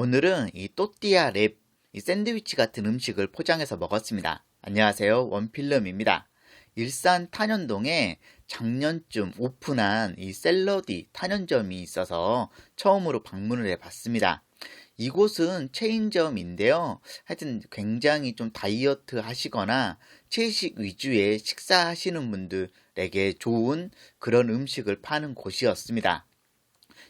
오늘은 이 또띠아 랩, 이 샌드위치 같은 음식을 포장해서 먹었습니다. 안녕하세요. 원필름입니다. 일산 탄현동에 작년쯤 오픈한 이 샐러디 탄현점이 있어서 처음으로 방문을 해봤습니다. 이곳은 체인점인데요. 하여튼 굉장히 좀 다이어트 하시거나 채식 위주의 식사하시는 분들에게 좋은 그런 음식을 파는 곳이었습니다.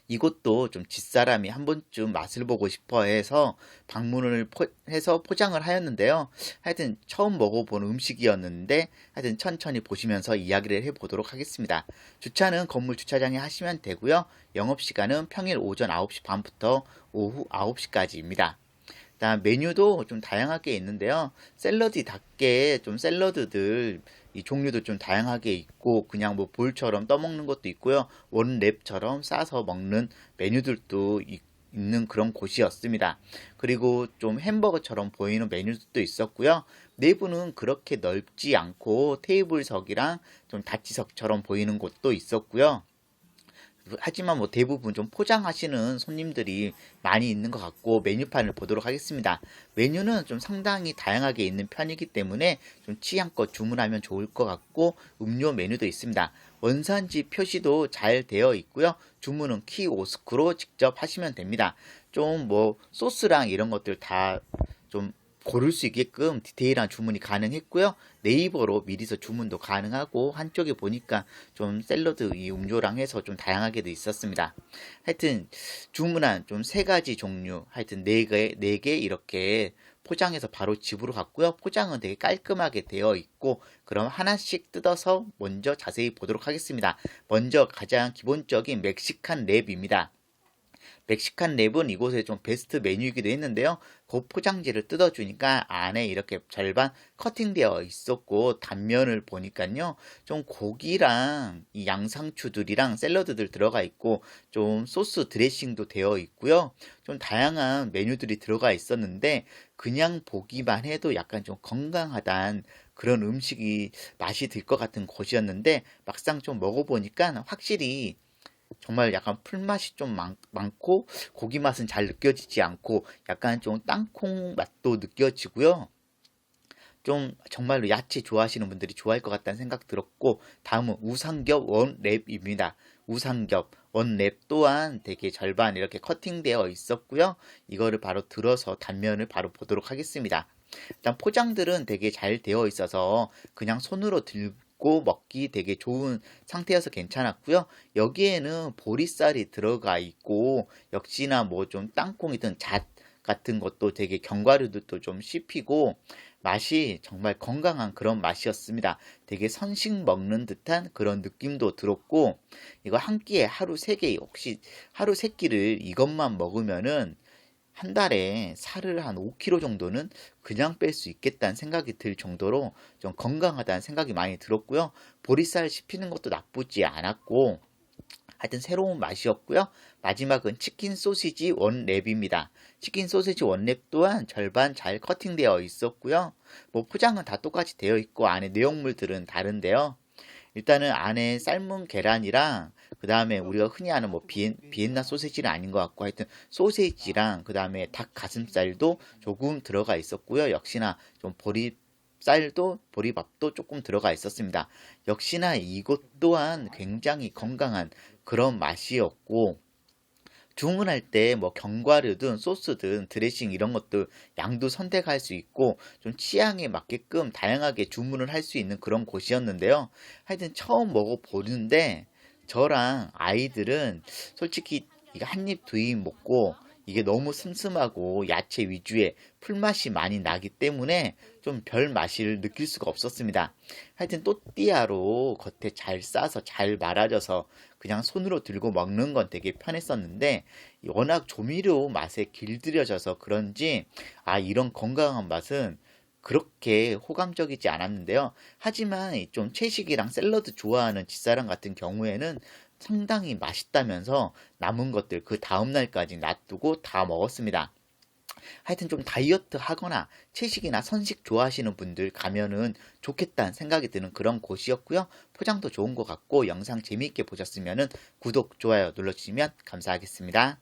이곳도 좀 집사람이 한 번쯤 맛을 보고 싶어 해서 방문을 포, 해서 포장을 하였는데요. 하여튼 처음 먹어본 음식이었는데 하여튼 천천히 보시면서 이야기를 해보도록 하겠습니다. 주차는 건물 주차장에 하시면 되고요. 영업시간은 평일 오전 9시 반부터 오후 9시까지입니다. 다음 메뉴도 좀 다양하게 있는데요. 샐러드답게 좀 샐러드들 이 종류도 좀 다양하게 있고 그냥 뭐 볼처럼 떠먹는 것도 있고요. 원랩처럼 싸서 먹는 메뉴들도 있, 는 그런 곳이었습니다. 그리고 좀 햄버거처럼 보이는 메뉴도 있었고요. 내부는 그렇게 넓지 않고 테이블석이랑 좀 다치석처럼 보이는 곳도 있었고요. 하지만 뭐 대부분 좀 포장하시는 손님들이 많이 있는 것 같고 메뉴판을 보도록 하겠습니다. 메뉴는 좀 상당히 다양하게 있는 편이기 때문에 좀 취향껏 주문하면 좋을 것 같고 음료 메뉴도 있습니다. 원산지 표시도 잘 되어 있고요. 주문은 키오스크로 직접 하시면 됩니다. 좀 뭐 소스랑 이런 것들 다 좀 고를 수 있게끔 디테일한 주문이 가능했고요. 네이버로 미리서 주문도 가능하고 한쪽에 보니까 좀 샐러드 이 음료랑 해서 좀 다양하게 도 있었습니다. 하여튼 주문한 좀 세 가지 종류 하여튼 네 개 네 개 이렇게 포장해서 바로 집으로 갔고요. 포장은 되게 깔끔하게 되어 있고 그럼 하나씩 뜯어서 먼저 자세히 보도록 하겠습니다. 먼저 가장 기본적인 멕시칸 랩입니다. 멕시칸 랩은 이곳의 좀 베스트 메뉴이기도 했는데요. 그 포장지를 뜯어주니까 안에 이렇게 절반 커팅되어 있었고 단면을 보니까요. 좀 고기랑 이 양상추들이랑 샐러드들 들어가 있고 좀 소스 드레싱도 되어 있고요. 좀 다양한 메뉴들이 들어가 있었는데 그냥 보기만 해도 약간 좀 건강하단 그런 음식이 맛이 들 것 같은 곳이었는데 막상 좀 먹어보니까 확실히 정말 약간 풀맛이 좀 많, 많고 고기 맛은 잘 느껴지지 않고 약간 좀 땅콩 맛도 느껴지고요. 좀 정말로 야채 좋아하시는 분들이 좋아할 것 같다는 생각 들었고 다음은 우상겹 원랩입니다. 우상겹 원랩 또한 되게 절반 이렇게 커팅되어 있었고요. 이거를 바로 들어서 단면을 바로 보도록 하겠습니다. 일단 포장들은 되게 잘 되어 있어서 그냥 손으로 들, 굽고 먹기 되게 좋은 상태여서 괜찮았고요. 여기에는 보리쌀이 들어가 있고 역시나 뭐 좀 땅콩이든 잣 같은 것도 되게 견과류도 좀 씹히고 맛이 정말 건강한 그런 맛이었습니다. 되게 선식 먹는 듯한 그런 느낌도 들었고 이거 한 끼에 하루 세 개 혹시 하루 세 끼를 이것만 먹으면은 한 달에 살을 한 5kg 정도는 그냥 뺄 수 있겠다는 생각이 들 정도로 좀 건강하다는 생각이 많이 들었고요. 보리쌀 씹히는 것도 나쁘지 않았고 하여튼 새로운 맛이었고요. 마지막은 치킨 소시지 원랩입니다. 치킨 소시지 원랩 또한 절반 잘 커팅되어 있었고요. 뭐 포장은 다 똑같이 되어 있고 안에 내용물들은 다른데요. 일단은 안에 삶은 계란이랑 그 다음에 우리가 흔히 아는 뭐 비엔, 비엔나 소세지는 아닌 것 같고 하여튼 소세지랑 그 다음에 닭 가슴살도 조금 들어가 있었고요. 역시나 좀 보리 쌀도 보리밥도 조금 들어가 있었습니다. 역시나 이것 또한 굉장히 건강한 그런 맛이었고 주문할 때 뭐 견과류든 소스든 드레싱 이런 것도 양도 선택할 수 있고 좀 취향에 맞게끔 다양하게 주문을 할 수 있는 그런 곳이었는데요. 하여튼 처음 먹어보는데 저랑 아이들은 솔직히 이거 한입 두 입 먹고 이게 너무 슴슴하고 야채 위주의 풀맛이 많이 나기 때문에 좀 별 맛을 느낄 수가 없었습니다. 하여튼 또띠아로 겉에 잘 싸서 잘 말아져서 그냥 손으로 들고 먹는 건 되게 편했었는데 워낙 조미료 맛에 길들여져서 그런지 아 이런 건강한 맛은 그렇게 호감적이지 않았는데요. 하지만 좀 채식이랑 샐러드 좋아하는 집사람 같은 경우에는 상당히 맛있다면서 남은 것들 그 다음날까지 놔두고 다 먹었습니다. 하여튼 좀 다이어트 하거나 채식이나 선식 좋아하시는 분들 가면은 좋겠다는 생각이 드는 그런 곳이었고요. 포장도 좋은 것 같고 영상 재미있게 보셨으면 구독, 좋아요 눌러주시면 감사하겠습니다.